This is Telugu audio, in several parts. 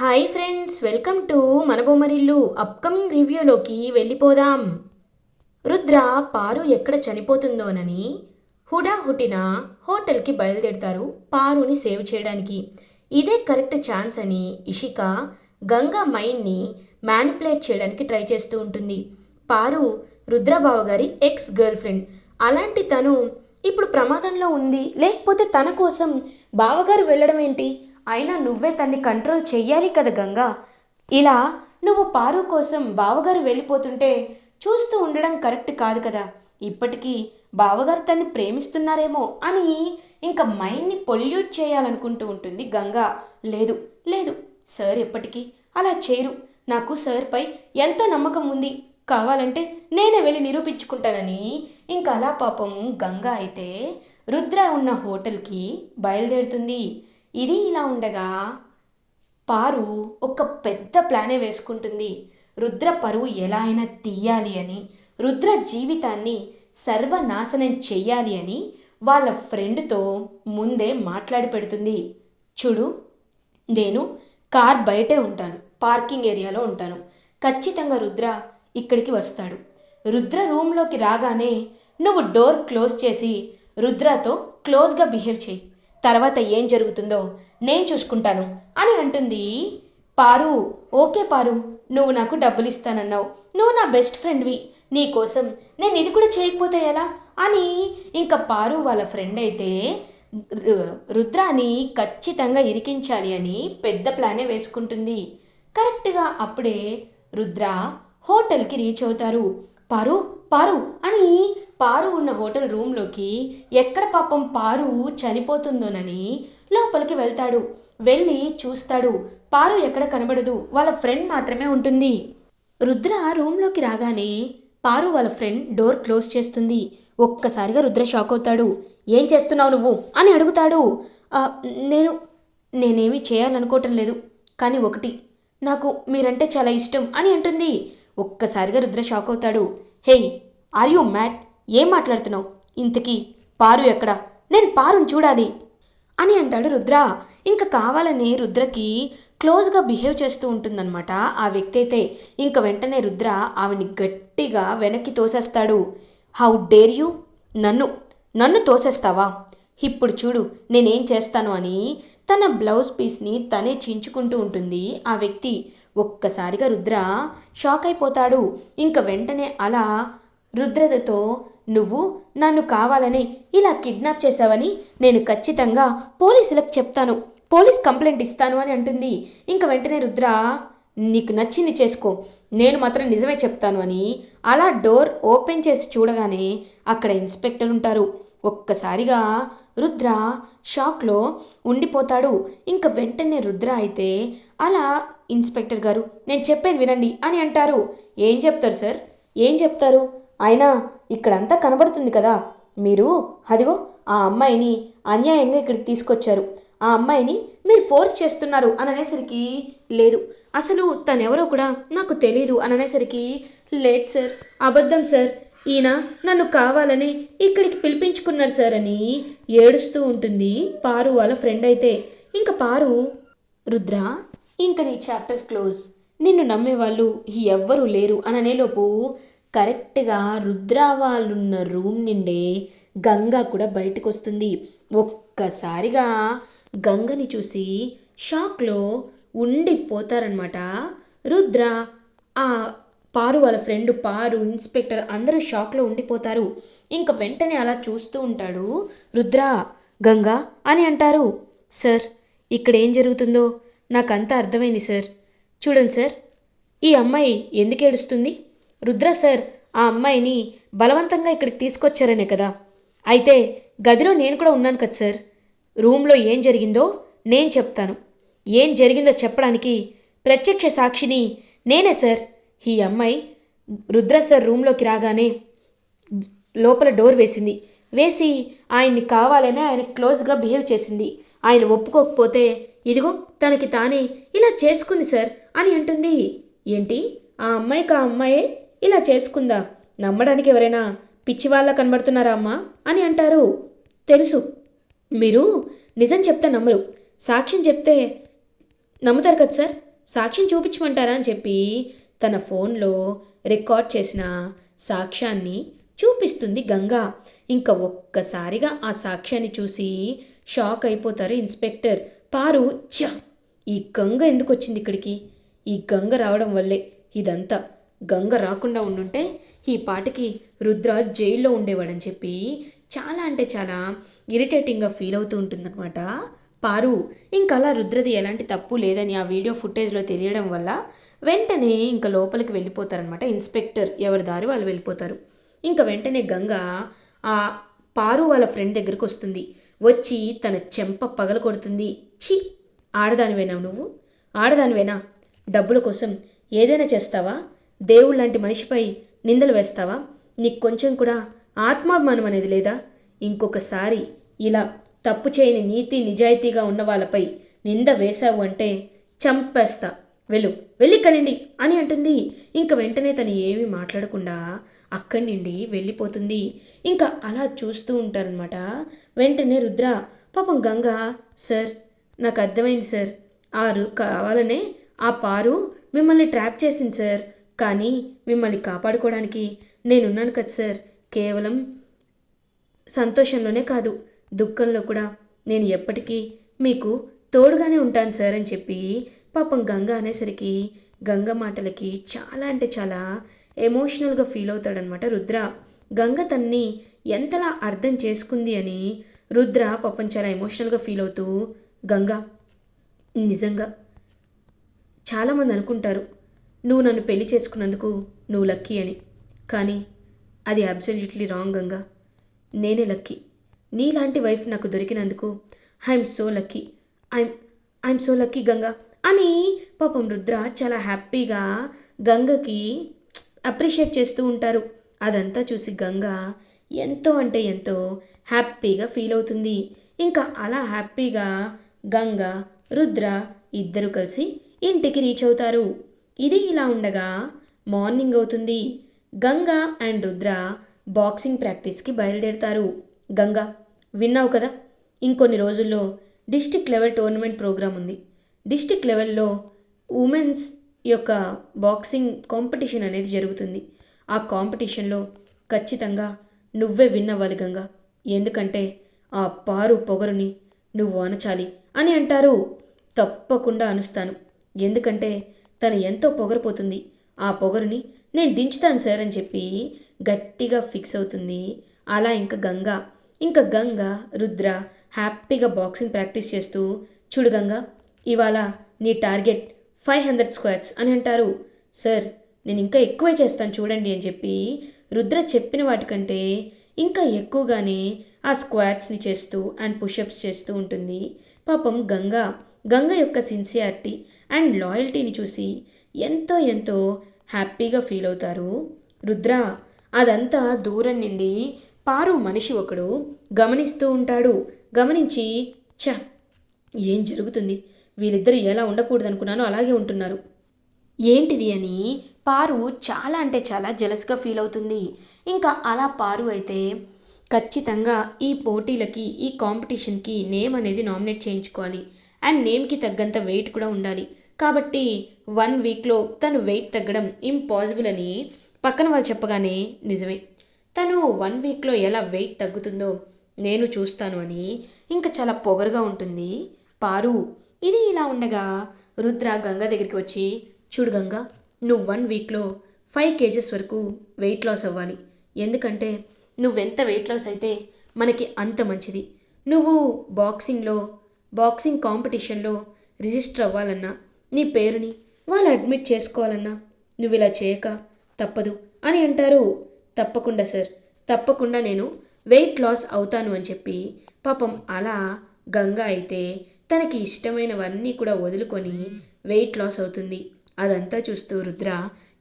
హాయ్ ఫ్రెండ్స్ వెల్కమ్ టు మన బొమ్మరిల్లు అప్కమింగ్ రివ్యూలోకి వెళ్ళిపోదాం. రుద్ర పారు ఎక్కడ చనిపోతుందోనని హుటాహుటిన హోటల్కి బయలుదేరుతారు పారుని సేవ్ చేయడానికి. ఇదే కరెక్ట్ ఛాన్స్ అని ఇషిక గంగా మైండ్ని మ్యానిపులేట్ చేయడానికి ట్రై చేస్తూ ఉంటుంది. పారు రుద్రబాబు గారి ఎక్స్ గర్ల్ ఫ్రెండ్. అలాంటి తను ఇప్పుడు ప్రమాదంలో ఉంది. లేకపోతే తన కోసం బావగారు వెళ్ళడం ఏంటి అయినా నువ్వే తన్ని కంట్రోల్ చెయ్యాలి కదా గంగా. ఇలా నువ్వు పారు కోసం బావగారు వెళ్ళిపోతుంటే చూస్తూ ఉండడం కరెక్ట్ కాదు కదా. ఇప్పటికీ బావగారు తన్ని ప్రేమిస్తున్నారేమో అని ఇంకా మైండ్ని పొల్యూట్ చేయాలనుకుంటూ ఉంటుంది గంగా. లేదు లేదు సార్ ఎప్పటికీ అలా చేయరు. నాకు సార్పై ఎంతో నమ్మకం ఉంది. కావాలంటే నేనే వెళ్ళి నిరూపించుకుంటానని. ఇంకా అలా పాపం గంగా అయితే రుద్ర ఉన్న హోటల్కి బయలుదేరుతుంది. ఇది ఇలా ఉండగా పారు ఒక పెద్ద ప్లానే వేసుకుంటుంది. రుద్ర పరువు ఎలా అయినా తీయాలి అని రుద్ర జీవితాన్ని సర్వనాశనం చెయ్యాలి అని వాళ్ళ ఫ్రెండ్తో ముందే మాట్లాడి పెడుతుంది. చూడు నేను కార్ బయటే ఉంటాను పార్కింగ్ ఏరియాలో ఉంటాను. ఖచ్చితంగా రుద్ర ఇక్కడికి వస్తాడు. రుద్ర రూమ్లోకి రాగానే నువ్వు డోర్ క్లోజ్ చేసి రుద్రతో క్లోజ్గా బిహేవ్ చేయి. తర్వాత ఏం జరుగుతుందో నేను చూసుకుంటాను అని అంటుంది. పారు ఓకే పారు నువ్వు నాకు డబ్బులు ఇస్తానన్నావు నువ్వు నా బెస్ట్ ఫ్రెండ్వి. నీకోసం నేను ఇది కూడా చేయకపోతే ఎలా? అని ఇంకా పారు వాళ్ళ ఫ్రెండ్ అయితే రుద్రాని ఖచ్చితంగా ఇరికించాలి అని పెద్ద ప్లానే వేసుకుంటుంది. కరెక్ట్గా అప్పుడే రుద్ర హోటల్కి రీచ్ అవుతారు. పారు పారు అని పారు ఉన్న హోటల్ రూమ్లోకి ఎక్కడ పాపం పారు చనిపోతుందోనని లోపలికి వెళ్తాడు. వెళ్ళి చూస్తాడు. పారు ఎక్కడ కనబడదు. వాళ్ళ ఫ్రెండ్ మాత్రమే ఉంటుంది. రుద్ర రూమ్లోకి రాగానే పారు వాళ్ళ ఫ్రెండ్ డోర్ క్లోజ్ చేస్తుంది. ఒక్కసారిగా రుద్ర షాక్ అవుతాడు. ఏం చేస్తున్నావు నువ్వు? అని అడుగుతాడు. నేను నేనేమీ చేయాలనుకోవటం లేదు. కానీ ఒకటి నాకు మీరంటే చాలా ఇష్టం అని అంటుంది. ఒక్కసారిగా రుద్ర షాక్ అవుతాడు. హేయ్ ఆర్ యూ మ్యాట్ ఏం మాట్లాడుతున్నావు? ఇంతకీ పారు ఎక్కడా? నేను పారుని చూడాలి. అని అంటాడు రుద్ర. ఇంకా కావాలని రుద్రకి క్లోజ్గా బిహేవ్ చేస్తూ ఉంటుందన్నమాట ఆ వ్యక్తి అయితే ఇంక వెంటనే రుద్ర ఆమెని గట్టిగా వెనక్కి తోసేస్తాడు. How dare you? నన్ను. నన్ను తోసేస్తావా? ఇప్పుడు చూడు నేనేం చేస్తాను అని తన బ్లౌజ్ పీస్ని తనే చించుకుంటూ ఉంటుంది ఆ వ్యక్తి. ఒక్కసారిగా రుద్ర షాక్ అయిపోతాడు. ఇంక వెంటనే అలా రుద్రతతో నువ్వు నన్ను కావాలని ఇలా కిడ్నాప్ చేశావని నేను ఖచ్చితంగా పోలీసులకు చెప్తాను. పోలీస్ కంప్లైంట్ ఇస్తాను అని అంటుంది. ఇంక వెంటనే రుద్ర నీకు నచ్చింది చేసుకో. నేను మాత్రం నిజమే చెప్తాను అని అలా డోర్ ఓపెన్ చేసి చూడగానే అక్కడ ఇన్స్పెక్టర్ ఉంటారు. ఒక్కసారిగా రుద్ర షాక్లో ఉండిపోతాడు. ఇంక వెంటనే రుద్ర అయితే అలా ఇన్స్పెక్టర్ గారు నేను చెప్పేది వినండి అని అంటారు. ఏం చెప్తారు సార్? ఏం చెప్తారు? అయినా ఇక్కడంతా కనబడుతుంది కదా. మీరు అదిగో ఆ అమ్మాయిని అన్యాయంగా ఇక్కడికి తీసుకొచ్చారు. ఆ అమ్మాయిని మీరు ఫోర్స్ చేస్తున్నారు అని అనేసరికి లేదు. అసలు తనెవరో కూడా నాకు తెలీదు అని అనేసరికి లేదు సార్ అబద్ధం సార్. ఈయన నన్ను కావాలని ఇక్కడికి పిలిపించుకున్నారు సార్ అని ఏడుస్తూ ఉంటుంది పారు వాళ్ళ ఫ్రెండ్ అయితే. ఇంకా పారు రుద్ర ఇంక నీ చాప్టర్ క్లోజ్. నిన్ను నమ్మేవాళ్ళు ఎవ్వరూ లేరు అననేలోపు కరెక్ట్గా రుద్ర వాళ్ళున్న రూమ్ నుండే గంగా కూడా బయటకు వస్తుంది ఒక్కసారిగా గంగని చూసి షాక్లో ఉండిపోతారనమాట రుద్ర ఆ పారు వాళ్ళ ఫ్రెండ్ పారు ఇన్స్పెక్టర్ అందరూ షాక్లో ఉండిపోతారు. ఇంక వెంటనే అలా చూస్తూ ఉంటాడు రుద్ర గంగా అని అంటారు. సార్ ఇక్కడ ఏం జరుగుతుందో నాకంతా అర్థమైంది సార్. చూడండి సార్ ఈ అమ్మాయి ఎందుకు ఏడుస్తుంది? రుద్ర సార్ ఆ అమ్మాయిని బలవంతంగా ఇక్కడికి తీసుకొచ్చారనే కదా. అయితే గదిలో నేను కూడా ఉన్నాను కదా సార్. రూమ్లో ఏం జరిగిందో నేను చెప్తాను. ఏం జరిగిందో చెప్పడానికి ప్రత్యక్ష సాక్షిని నేనే సార్. ఈ అమ్మాయి రుద్ర సార్ రూమ్లోకి రాగానే లోపల డోర్ వేసింది. వేసి ఆయన్ని కావాలనే ఆయన క్లోజ్గా బిహేవ్ చేసింది. ఆయన ఒప్పుకోకపోతే ఇదిగో తనకి తానే ఇలా చేసుకుంది సార్ అని అంటుంది. ఏంటి? ఆ అమ్మాయికి ఆ అమ్మాయే ఇలా చేసుకుందా? నమ్మడానికి ఎవరైనా పిచ్చివాళ్ళ కనబడుతున్నారా అమ్మా? అని అంటారు. తెలుసు. మీరు నిజం చెప్తే నమ్మరు. సాక్ష్యం చెప్తే నమ్ముతారు కదా సార్? సాక్ష్యం చూపించమంటారా? అని చెప్పి తన ఫోన్లో రికార్డ్ చేసిన సాక్ష్యాన్ని చూపిస్తుంది గంగా. ఇంకా ఒక్కసారిగా ఆ సాక్ష్యాన్ని చూసి షాక్ అయిపోతారు ఇన్స్పెక్టర్. పారు ఛ! ఈ గంగ ఎందుకు వచ్చింది ఇక్కడికి? ఈ గంగ రావడం వల్లే ఇదంతా. గంగ రాకుండా ఉండుంటే ఈ పాటికి రుద్ర జైల్లో ఉండేవాడని చెప్పి చాలా అంటే చాలా ఇరిటేటింగ్గా ఫీల్ అవుతూ ఉంటుందన్నమాట. పారు ఇంకా అలా రుద్రది ఎలాంటి తప్పు లేదని ఆ వీడియో ఫుటేజ్లో తెలియడం వల్ల వెంటనే ఇంకా లోపలికి వెళ్ళిపోతారనమాట ఇన్స్పెక్టర్ ఎవరి దారి వాళ్ళు వెళ్ళిపోతారు. ఇంకా వెంటనే గంగ ఆ పారు వాళ్ళ ఫ్రెండ్ దగ్గరికి వస్తుంది. వచ్చి తన చెంప పగల కొడుతుంది. ఛీ! ఆడదానివేనా నువ్వు? ఆడదానివేనా? డబ్బుల కోసం ఏదైనా చేస్తావా? దేవుడు లాంటి మనిషిపై నిందలు వేస్తావా? నీకు కొంచెం కూడా ఆత్మాభిమానం అనేది లేదా? ఇంకొకసారి ఇలా తప్పు చేయని నీతి నిజాయితీగా ఉన్న వాళ్ళపై నింద వేశావు అంటే చంపేస్తా. వెళ్ళు. వెళ్ళిక్కనండి అని అంటుంది. ఇంక వెంటనే తను ఏమీ మాట్లాడకుండా అక్కడి నుండి వెళ్ళిపోతుంది. ఇంకా అలా చూస్తూ ఉంటారనమాట వెంటనే రుద్ర పాపం గంగ సార్ నాకు అర్థమైంది సార్. ఆ రు కావాలనే ఆ పారు మిమ్మల్ని ట్రాప్ చేసింది సార్. కానీ మిమ్మల్ని కాపాడుకోవడానికి నేనున్నాను కదా సార్. కేవలం సంతోషంలోనే కాదు దుఃఖంలో కూడా. నేను ఎప్పటికీ మీకు తోడుగానే ఉంటాను సార్ అని చెప్పి పాపం గంగ అనేసరికి గంగ మాటలకి చాలా అంటే చాలా ఎమోషనల్గా ఫీల్ అవుతాడనమాట రుద్ర. గంగ తన్ని ఎంతలా అర్థం చేసుకుంది అని రుద్ర పాపం చాలా ఎమోషనల్గా ఫీల్ అవుతూ గంగ నిజంగా చాలామంది అనుకుంటారు. నువ్వు నన్ను పెళ్ళి చేసుకున్నందుకు నువ్వు లక్కీ అని. కానీ అది అబ్సల్యూట్లీ రాంగ్ గంగా. నేనే లక్కీ. నీలాంటి వైఫ్ నాకు దొరికినందుకు I'm so lucky I'm I'm so lucky Ganga. అని పాపం రుద్ర చాలా హ్యాపీగా గంగకి అప్రిషియేట్ చేస్తూ ఉంటారు. అదంతా చూసి గంగ ఎంతో అంటే ఎంతో హ్యాపీగా ఫీల్ అవుతుంది. ఇంకా అలా హ్యాపీగా గంగ రుద్ర ఇద్దరు కలిసి ఇంటికి రీచ్ అవుతారు. ఇది ఇలా ఉండగా మార్నింగ్ అవుతుంది. గంగ అండ్ రుద్ర బాక్సింగ్ ప్రాక్టీస్కి బయలుదేరుతారు. గంగ విన్నావు కదా? ఇంకొన్ని రోజుల్లో డిస్టిక్ లెవెల్ టోర్నమెంట్ ప్రోగ్రాం ఉంది. డిస్టిక్ లెవెల్లో ఉమెన్స్ యొక్క బాక్సింగ్ కాంపిటీషన్ అనేది జరుగుతుంది. ఆ కాంపిటీషన్లో ఖచ్చితంగా నువ్వే విన్ అవ్వాలి గంగా. ఎందుకంటే ఆ పారు పొగరుని నువ్వు అనచాలి అని అంటారు. తప్పకుండా అనుస్తాను. ఎందుకంటే తను ఎంతో పొగరపోతుంది. ఆ పొగరుని నేను దించుతాను సార్ అని చెప్పి గట్టిగా ఫిక్స్ అవుతుంది. అలా ఇంకా గంగ. ఇంకా గంగ రుద్ర హ్యాపీగా బాక్సింగ్ ప్రాక్టీస్ చేస్తూ చూడు గంగ ఇవాళ నీ టార్గెట్ ఫైవ్ హండ్రెడ్ స్క్వాట్స్ అని అంటారు. సార్ నేను ఇంకా ఎక్కువే చేస్తాను చూడండి అని చెప్పి రుద్ర చెప్పిన వాటికంటే ఇంకా ఎక్కువగానే ఆ స్క్వాట్స్ని చేస్తూ అండ్ పుషప్స్ చేస్తూ ఉంటుంది. పాపం గంగా గంగ యొక్క సిన్సియారిటీ అండ్ లాయల్టీని చూసి ఎంతో ఎంతో హ్యాపీగా ఫీల్ అవుతారు. రుద్ర అదంతా దూరం నుండి పారు మనిషి ఒకడు గమనిస్తూ ఉంటాడు. గమనించి చ ఏం జరుగుతుంది? వీళ్ళిద్దరు ఎలా ఉండకూడదు అనుకున్నానో అలాగే ఉంటున్నారు. ఏంటిది అని పారు చాలా అంటే చాలా జలస్గా ఫీల్ అవుతుంది. ఇంకా అలా పారు అయితే ఖచ్చితంగా ఈ పోటీలకి ఈ కాంపిటీషన్కి నేమ్ అనేది నామినేట్ చేయించుకోవాలి. అండ్ నేమ్కి తగ్గంత వెయిట్ కూడా ఉండాలి. కాబట్టి వన్ వీక్లో తను వెయిట్ తగ్గడం ఇంపాసిబుల్ అని పక్కన వాళ్ళు చెప్పగానే నిజమే. తను వన్ వీక్లో ఎలా వెయిట్ తగ్గుతుందో నేను చూస్తాను అని ఇంకా చాలా పొగరుగా ఉంటుంది. పారు ఇది ఇలా ఉండగా రుద్ర గంగ దగ్గరికి వచ్చి చూడు గంగ నువ్వు వన్ వీక్లో ఫైవ్ కేజెస్ వరకు వెయిట్ లాస్ అవ్వాలి. ఎందుకంటే నువ్వెంత వెయిట్ లాస్ అయితే మనకి అంత మంచిది. నువ్వు బాక్సింగ్లో బాక్సింగ్ కాంపిటీషన్లో రిజిస్టర్ అవ్వాలన్నా నీ పేరుని వాళ్ళు అడ్మిట్ చేసుకోవాలన్నా నువ్వు ఇలా చేయక తప్పదు అని అంటారు. తప్పకుండా సార్ తప్పకుండా నేను వెయిట్ లాస్ అవుతాను అని చెప్పి పాపం అలా గంగ అయితే తనకి ఇష్టమైనవన్నీ కూడా వదులుకొని వెయిట్ లాస్ అవుతుంది. అదంతా చూస్తూ రుద్ర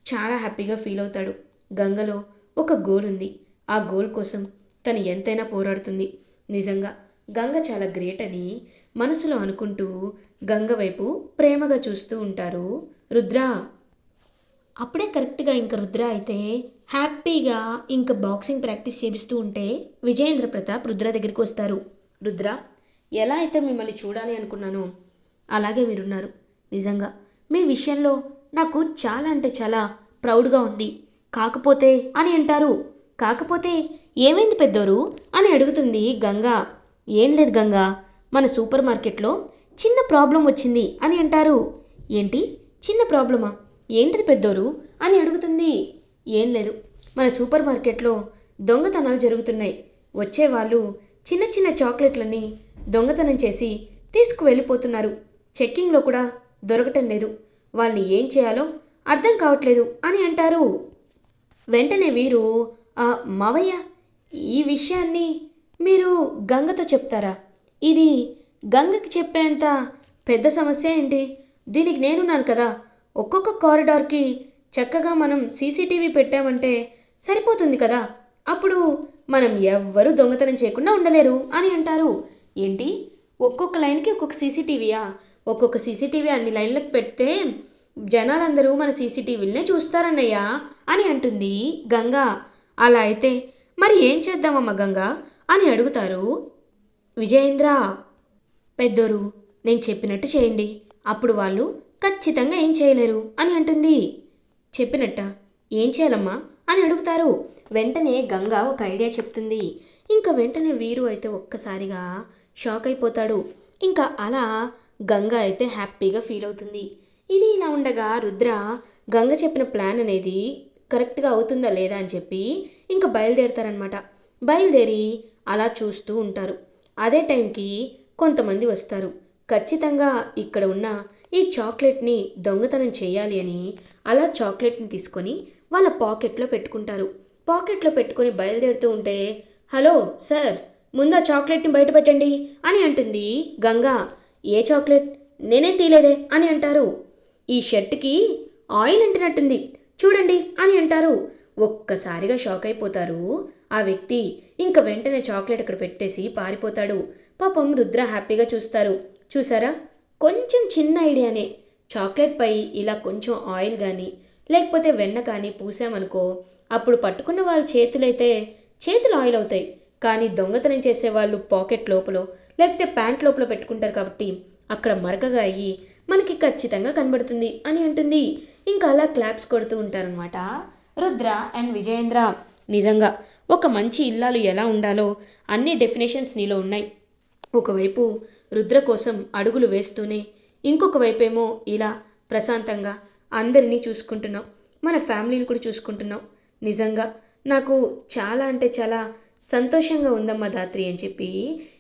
చాలా హ్యాపీగా ఫీల్ అవుతాడు. గంగలో ఒక గోల్ ఉంది. ఆ గోల్ కోసం తను ఎంతైనా పోరాడుతుంది. నిజంగా గంగ చాలా గ్రేట్ అని మనసులో అనుకుంటూ గంగ వైపు ప్రేమగా చూస్తూ ఉంటారు రుద్ర. అప్పుడే కరెక్ట్గా ఇంక రుద్ర అయితే హ్యాపీగా ఇంక బాక్సింగ్ ప్రాక్టీస్ చేపిస్తూ ఉంటే విజయేంద్ర ప్రతాప్ రుద్ర దగ్గరికి వస్తారు. రుద్ర ఎలా అయితే మిమ్మల్ని చూడాలి అనుకున్నానో అలాగే మీరున్నారు. నిజంగా మీ విషయంలో నాకు చాలా అంటే చాలా ప్రౌడ్గా ఉంది. కాకపోతే అని అంటారు. కాకపోతే ఏమైంది పెద్దోరు అని అడుగుతుంది గంగా. ఏం లేదు గంగా. మన సూపర్ మార్కెట్లో చిన్న ప్రాబ్లం వచ్చింది అని అంటారు. ఏంటి? చిన్న ప్రాబ్లమా? ఏంటిది పెద్దోరు? అని అడుగుతుంది. ఏం లేదు. మన సూపర్ మార్కెట్లో దొంగతనాలు జరుగుతున్నాయి. వచ్చేవాళ్ళు చిన్న చిన్న చాక్లెట్లని దొంగతనం చేసి తీసుకువెళ్ళిపోతున్నారు. చెక్కింగ్లో కూడా దొరకటం లేదు. వాళ్ళని ఏం చేయాలో అర్థం కావట్లేదు అని అంటారు. వెంటనే వీరు "ఆ, మావయ్య ఈ విషయాన్ని మీరు గంగతో చెప్తారా? ఇది గంగకి చెప్పేంత పెద్ద సమస్య ఏంటి? దీనికి నేనున్నాను కదా. ఒక్కొక్క కారిడార్కి చక్కగా మనం సీసీటీవీ పెట్టామంటే సరిపోతుంది కదా. అప్పుడు మనం ఎవ్వరూ దొంగతనం చేయకుండా ఉండలేరు అని అంటారు. ఏంటి? ఒక్కొక్క లైన్కి ఒక్కొక్క సీసీటీవీయా? ఒక్కొక్క సీసీటీవీ అన్ని లైన్లకు పెడితే జనాలందరూ మన సీసీటీవీలనే చూస్తారన్నయ్యా అని అంటుంది గంగా. అలా అయితే మరి ఏం చేద్దామమ్మ గంగా అని అడుగుతారు విజయేంద్ర పెద్దోరు నేను చెప్పినట్టు చేయండి. అప్పుడు వాళ్ళు ఖచ్చితంగా ఏం చేయలేరు అని అంటుంది. చెప్పినట్ట. ఏం చేయాలమ్మా? అని అడుగుతారు. వెంటనే గంగ ఒక ఐడియా చెప్తుంది. ఇంకా వెంటనే వీరు అయితే ఒక్కసారిగా షాక్ అయిపోతాడు. ఇంకా అలా గంగ అయితే హ్యాపీగా ఫీల్ అవుతుంది. ఇది ఇలా ఉండగా రుద్ర గంగ చెప్పిన ప్లాన్ అనేది కరెక్ట్గా అవుతుందా లేదా? అని చెప్పి ఇంకా బయలుదేరతారనమాట బయలుదేరి అలా చూస్తూ ఉంటారు. అదే టైంకి కొంతమంది వస్తారు. ఖచ్చితంగా ఇక్కడ ఉన్న ఈ చాక్లెట్ని దొంగతనం చేయాలి అని అలా చాక్లెట్ని తీసుకొని వాళ్ళ పాకెట్లో పెట్టుకుంటారు. పాకెట్లో పెట్టుకొని బయలుదేరుతూ ఉంటే హలో సార్ ముందు ఆ చాక్లెట్ని బయట పెట్టండి అని అంటుంది గంగా. ఏ చాక్లెట్? నేనేం తీలేదే అని అంటారు. ఈ షర్ట్కి ఆయిల్ అంటినట్టుంది. చూడండి అని అంటారు. ఒక్కసారిగా షాక్ అయిపోతారు. ఆ వ్యక్తి ఇంక వెంటనే చాక్లెట్ అక్కడ పెట్టేసి పారిపోతాడు. పాపం రుద్ర హ్యాపీగా చూస్తారు. చూసారా? కొంచెం చిన్న ఐడియానే. చాక్లెట్ పై ఇలా కొంచెం ఆయిల్ కానీ లేకపోతే వెన్న కానీ పూసామనుకో అప్పుడు పట్టుకున్న వాళ్ళ చేతులైతే చేతులు ఆయిల్ అవుతాయి. కానీ దొంగతనం చేసే వాళ్ళు పాకెట్ లోపల లేకపోతే ప్యాంట్ లోపల పెట్టుకుంటారు కాబట్టి అక్కడ మరకగా అయ్యి మనకి ఖచ్చితంగా కనబడుతుంది అని అంటుంది. ఇంకా అలా క్లాప్స్ కొడుతూ ఉంటారనమాట రుద్ర అండ్ విజయేంద్ర. నిజంగా ఒక మంచి ఇల్లాలు ఎలా ఉండాలో అన్ని డెఫినేషన్స్ నీలో ఉన్నాయి. ఒకవైపు రుద్ర కోసం అడుగులు వేస్తూనే ఇంకొక వైపేమో ఇలా ప్రశాంతంగా అందరినీ చూసుకుంటున్నాం మన ఫ్యామిలీని కూడా చూసుకుంటున్నాం నిజంగా నాకు చాలా అంటే చాలా సంతోషంగా ఉందమ్మా దాత్రి అని చెప్పి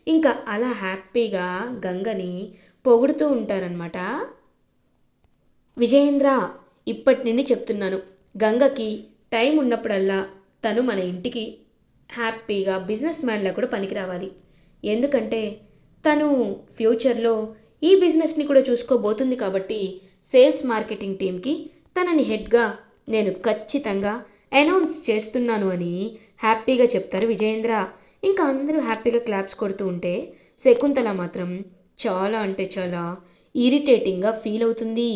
ఇంకా అలా హ్యాపీగా గంగని పొగుడుతూ ఉంటారనమాట విజయేంద్ర ఇప్పటి నుండి చెప్తున్నాను. గంగకి టైం ఉన్నప్పుడల్లా తను మన ఇంటికి హ్యాపీగా బిజినెస్ మ్యాన్లా కూడా పనికి రావాలి ఎందుకంటే తను ఫ్యూచర్లో ఈ బిజినెస్ని కూడా చూసుకోబోతుంది కాబట్టి సేల్స్ మార్కెటింగ్ టీంకి తనని హెడ్గా నేను ఖచ్చితంగా అనౌన్స్ చేస్తున్నాను అని హ్యాపీగా చెప్తారు విజయేంద్ర. ఇంకా అందరూ హ్యాపీగా క్లాప్స్ కొడుతూ ఉంటే శకుంతల మాత్రం చాలా అంటే చాలా ఇరిటేటింగ్గా ఫీల్ అవుతుంది.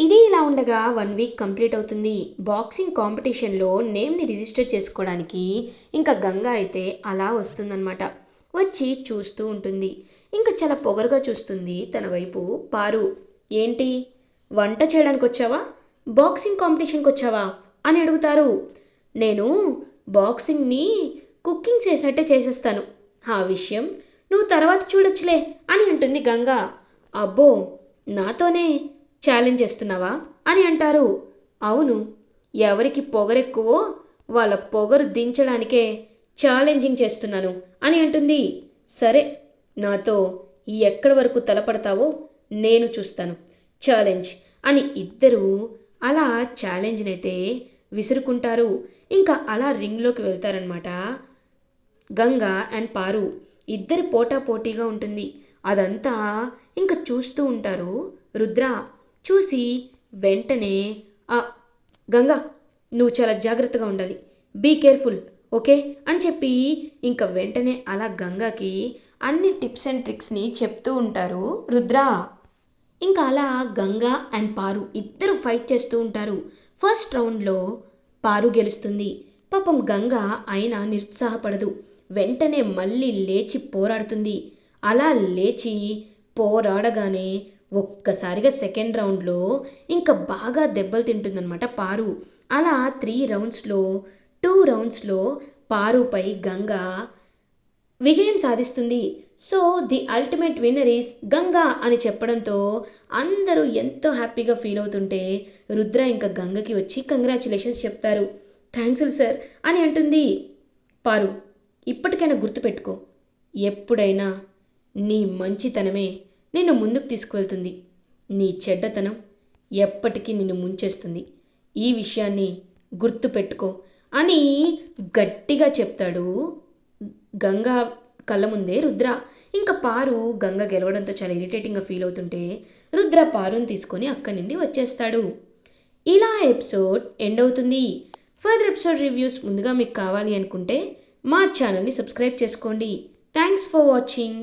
ఇది ఇలా ఉండగా వన్ వీక్ కంప్లీట్ అవుతుంది. బాక్సింగ్ కాంపిటీషన్లో నేమ్ని రిజిస్టర్ చేసుకోవడానికి ఇంకా గంగా అయితే అలా వస్తుందన్నమాట. వచ్చి చూస్తూ ఉంటుంది. ఇంకా చాలా పొగరుగా చూస్తుంది తన వైపు. పారు ఏంటి? వంట చేయడానికి వచ్చావా? బాక్సింగ్ కాంపిటీషన్కి వచ్చావా? అని అడుగుతారు. నేను బాక్సింగ్ని కుకింగ్ చేసినట్టే చేసేస్తాను. ఆ విషయం నువ్వు తర్వాత చూడొచ్చులే అని అంటుంది గంగా. అబ్బో నాతోనే ఛాలెంజ్ చేస్తున్నావా? అని అంటారు. అవును. ఎవరికి పొగరెక్కువో వాళ్ళ పొగరు దించడానికే ఛాలెంజింగ్ చేస్తున్నాను అని అంటుంది. సరే నాతో ఎక్కడి వరకు తలపడతావో నేను చూస్తాను. ఛాలెంజ్ అని ఇద్దరూ అలా ఛాలెంజ్నైతే విసురుకుంటారు. ఇంకా అలా రింగ్లోకి వెళ్తారనమాట గంగా అండ్ పారు ఇద్దరి పోటా పోటీగా ఉంటుంది. అదంతా ఇంకా చూస్తూ ఉంటారు. రుద్ర చూసి వెంటనే గంగా నువ్వు చాలా జాగ్రత్తగా ఉండాలి. Be careful okay? అని చెప్పి ఇంకా వెంటనే అలా గంగాకి అన్ని టిప్స్ అండ్ ట్రిక్స్ని చెప్తూ ఉంటారు రుద్ర. ఇంకా అలా గంగా అండ్ పారు ఇద్దరు ఫైట్ చేస్తూ ఉంటారు. ఫస్ట్ రౌండ్లో పారు గెలుస్తుంది. పాపం గంగా అయినా నిరుత్సాహపడదు. వెంటనే మళ్ళీ లేచి పోరాడుతుంది. అలా లేచి పోరాడగానే ఒక్కసారిగా సెకండ్ రౌండ్లో ఇంకా బాగా దెబ్బలు తింటుందన్నమాట పారు. అలా త్రీ రౌండ్స్లో టూ రౌండ్స్లో పారుపై గంగ విజయం సాధిస్తుంది. So the ultimate winner is Ganga అని చెప్పడంతో అందరూ ఎంతో హ్యాపీగా ఫీల్ అవుతుంటే రుద్ర ఇంకా గంగకి వచ్చి కంగ్రాచులేషన్స్ చెప్తారు. థ్యాంక్స్ సార్ అని అంటుంది పారు. ఇప్పటికైనా గుర్తుపెట్టుకో. ఎప్పుడైనా నీ మంచితనమే నిన్ను ముందుకు తీసుకువెళ్తుంది. నీ చెడ్డతనం ఎప్పటికీ నిన్ను ముంచేస్తుంది. ఈ విషయాన్ని గుర్తుపెట్టుకో అని గట్టిగా చెప్తాడు గంగా కళ్ళ ముందే రుద్ర. ఇంకా పారు గంగ గెలవడంతో చాలా ఇరిటేటింగ్గా ఫీల్ అవుతుంటే రుద్ర పారుని తీసుకొని అక్కడి నుండి వచ్చేస్తాడు. ఇలా ఎపిసోడ్ ఎండ్ అవుతుంది. ఫర్దర్ ఎపిసోడ్ రివ్యూస్ ముందుగా మీకు కావాలి అనుకుంటే మా ఛానల్ని సబ్స్క్రైబ్ చేసుకోండి. Thanks for watching.